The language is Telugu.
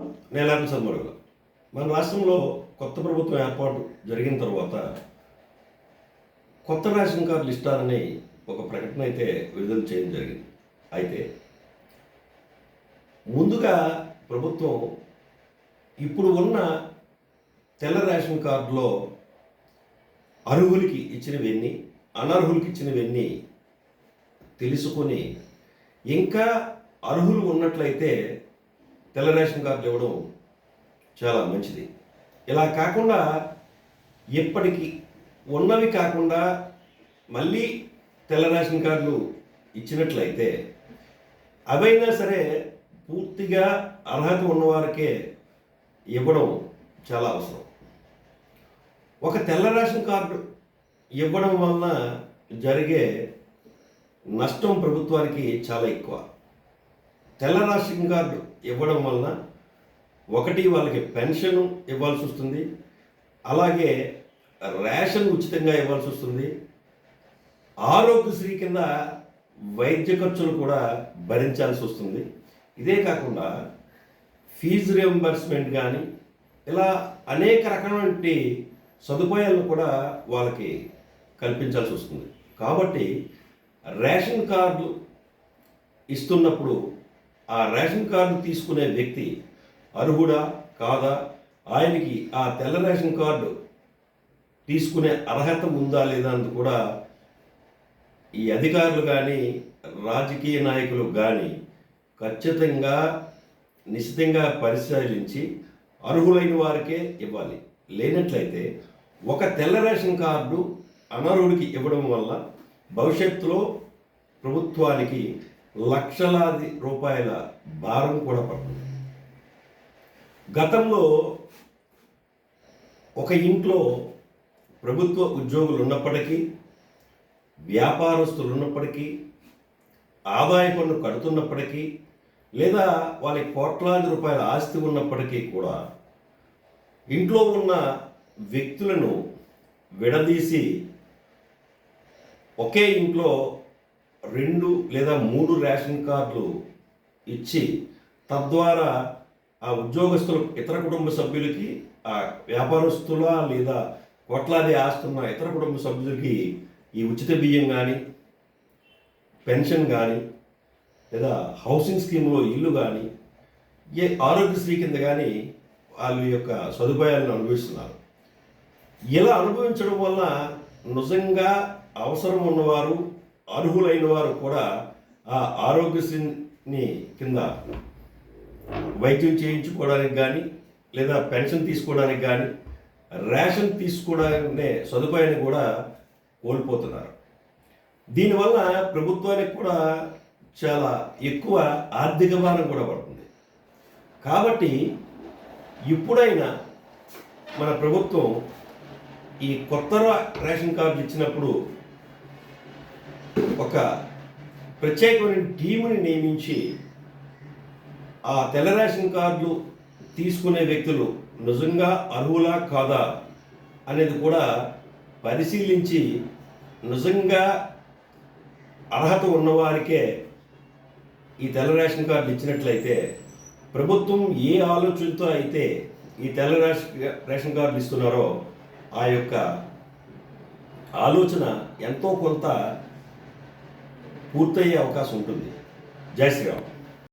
నేలాపి సన్మరుగు మన రాష్ట్రంలో కొత్త ప్రభుత్వం ఏర్పాటు జరిగిన తర్వాత కొత్త రేషన్ కార్డులు ఇస్తారని ఒక ప్రకటన అయితే విడుదల చేయడం జరిగింది. అయితే ముందుగా ప్రభుత్వం ఇప్పుడు ఉన్న తెల్ల రేషన్ కార్డులో అర్హులకి ఇచ్చినవన్నీ అనర్హులకి ఇచ్చినవన్నీ తెలుసుకొని ఇంకా అర్హులు ఉన్నట్లయితే తెల్ల రేషన్ కార్డులు ఇవ్వడం చాలా మంచిది. ఇలా కాకుండా ఎప్పటికీ ఉన్నవి కాకుండా మళ్ళీ తెల్ల రేషన్ కార్డులు ఇచ్చినట్లయితే అవైనా సరే పూర్తిగా అర్హత ఉన్నవారికే ఇవ్వడం చాలా అవసరం. ఒక తెల్ల రేషన్ కార్డు ఇవ్వడం వలన జరిగే నష్టం ప్రభుత్వానికి చాలా ఎక్కువ. తెల్ల రేషన్ కార్డు ఇవ్వడం వలన ఒకటి వాళ్ళకి పెన్షన్ ఇవ్వాల్సి వస్తుంది. అలాగే రేషన్ ఉచితంగా ఇవ్వాల్సి వస్తుంది. ఆరోగ్యశ్రీ కింద వైద్య ఖర్చులు కూడా భరించాల్సి వస్తుంది. ఇదే కాకుండా ఫీజు రియంబర్స్మెంట్ కానీ ఇలా అనేక రకమైన సదుపాయాలను కూడా వాళ్ళకి కల్పించాల్సి వస్తుంది. కాబట్టి రేషన్ కార్డు ఇస్తున్నప్పుడు ఆ రేషన్ కార్డు తీసుకునే వ్యక్తి అర్హుడా కాదా? ఆయనకి ఆ తెల్ల రేషన్ కార్డు తీసుకునే అర్హత ఉందా లేదా అని కూడా ఈ అధికారులు కానీ రాజకీయ నాయకులు కానీ ఖచ్చితంగా నిశ్చితంగా పరిశీలించి అర్హులైన వారికే ఇవ్వాలి. లేనట్లయితే ఒక తెల్ల రేషన్ కార్డు అనర్హుడికి ఇవ్వడం వల్ల భవిష్యత్తులో ప్రభుత్వానికి లక్షలాది రూపాయల భారం కూడా పడుతుంది. గతంలో ఒక ఇంట్లో ప్రభుత్వ ఉద్యోగులు ఉన్నప్పటికీ వ్యాపారస్తులు ఉన్నప్పటికీ ఆదాయ పన్ను కడుతున్నప్పటికీ లేదా వాళ్ళకి కోట్లాది రూపాయల ఆస్తి ఉన్నప్పటికీ కూడా ఇంట్లో ఉన్న వ్యక్తులను విడదీసి ఒకే ఇంట్లో రెండు లేదా మూడు రేషన్ కార్డులు ఇచ్చి తద్వారా ఆ ఉద్యోగస్తులు ఇతర కుటుంబ సభ్యులకి ఆ వ్యాపారస్తుల లేదా కోట్లాది ఆస్తున్న ఇతర కుటుంబ సభ్యులకి ఈ ఉచిత బియ్యం కానీ పెన్షన్ కానీ లేదా హౌసింగ్ స్కీమ్లో ఇల్లు కానీ ఏ ఆరోగ్యశ్రీ కింద కానీ వాళ్ళ యొక్క సదుపాయాలను అనుభవిస్తున్నారు. ఇలా అనుభవించడం వల్ల నిజంగా అవసరం ఉన్నవారు అర్హులైన వారు కూడా ఆ ఆరోగ్యశ్రీని కింద వైద్యం చేయించుకోవడానికి కానీ లేదా పెన్షన్ తీసుకోవడానికి కానీ రేషన్ తీసుకోవడానికి సదుపాయాన్ని కూడా కోల్పోతున్నారు. దీనివల్ల ప్రభుత్వానికి కూడా చాలా ఎక్కువ ఆర్థిక భారం కూడా పడుతుంది. కాబట్టి ఇప్పుడైనా మన ప్రభుత్వం ఈ కొత్త రేషన్ కార్డు ఇచ్చినప్పుడు ఒక ప్రత్యేకమైన టీముని నియమించి ఆ తెల్ల రేషన్ కార్డులు తీసుకునే వ్యక్తులు నిజంగా అర్హులా కాదా అనేది కూడా పరిశీలించి నిజంగా అర్హత ఉన్నవారికే ఈ తెల్ల రేషన్ కార్డులు ఇచ్చినట్లయితే ప్రభుత్వం ఏ ఆలోచనతో అయితే ఈ తెల్ల రేషన్ రేషన్ కార్డులు ఇస్తున్నారో ఆ యొక్క ఆలోచన ఎంతో కొంత పూర్తయ్యే అవకాశం ఉంటుంది. జై శ్రీరామ్.